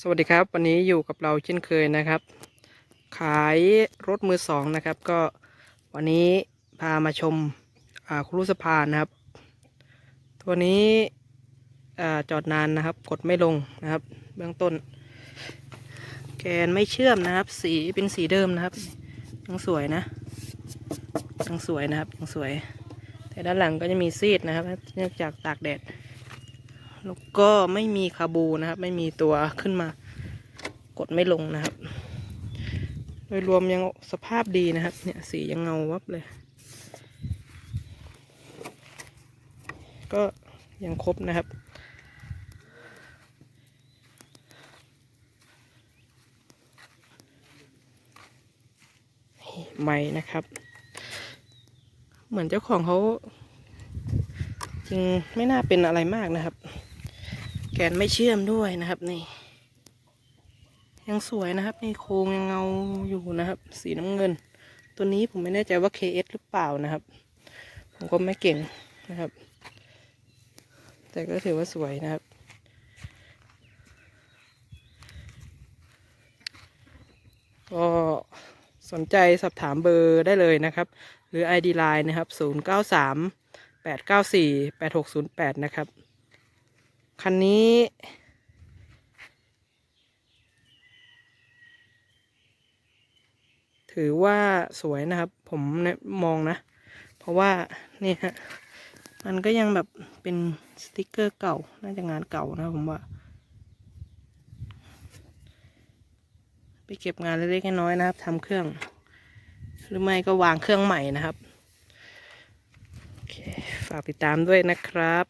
สวัสดีครับ วันนี้อยู่กับเราเช่นเคยนะครับ ขายรถมือสองนะครับ ก็วันนี้พามาชมครูสะพานนะครับ ตัวนี้จอดนานนะครับ กดไม่ลงนะครับ เบื้องต้น แกนไม่เชื่อมนะครับ สีเป็นสีเดิมนะครับยังสวยนะยังสวยนะครับยังสวย แต่ด้านหลังก็จะมีซีดนะครับเนื่องจากตากแดด แล้วก็ไม่มีคาบูนะครับ ไม่มีตัวขึ้นมากดไม่ลงนะครับ โดยรวมยังสภาพดีนะครับ เนี่ยสียังเงาวับเลย ก็ยังครบนะครับใหม่นะครับ เหมือนเจ้าของเขาจริงไม่น่าเป็นอะไรมากนะครับ แกนไม่เชื่อมด้วยนะครับนี่ ยังสวยนะครับนี่โครงยังเงาอยู่นะครับ สีน้ำเงิน ตัวนี้ผมไม่แน่ใจว่า KS หรือเปล่านะครับ ผมก็ไม่เก่งนะครับ แต่ก็ถือว่าสวยนะครับก็สนใจสอบถามเบอร์ได้เลยนะครับ หรือ ID Line นะครับ 093 894 8608 นะครับ คันนี้ ถือว่าสวยนะครับ ผมเนี่ยมองนะ เพราะว่านี่ฮะมันก็ยังแบบเป็นสติกเกอร์เก่า น่าจะงานเก่านะผมว่า ไปเก็บงานเล็กๆน้อยๆนะครับทำเครื่อง หรือไม่ก็วางเครื่องใหม่นะครับโอเคฝากติดตามด้วยนะครับ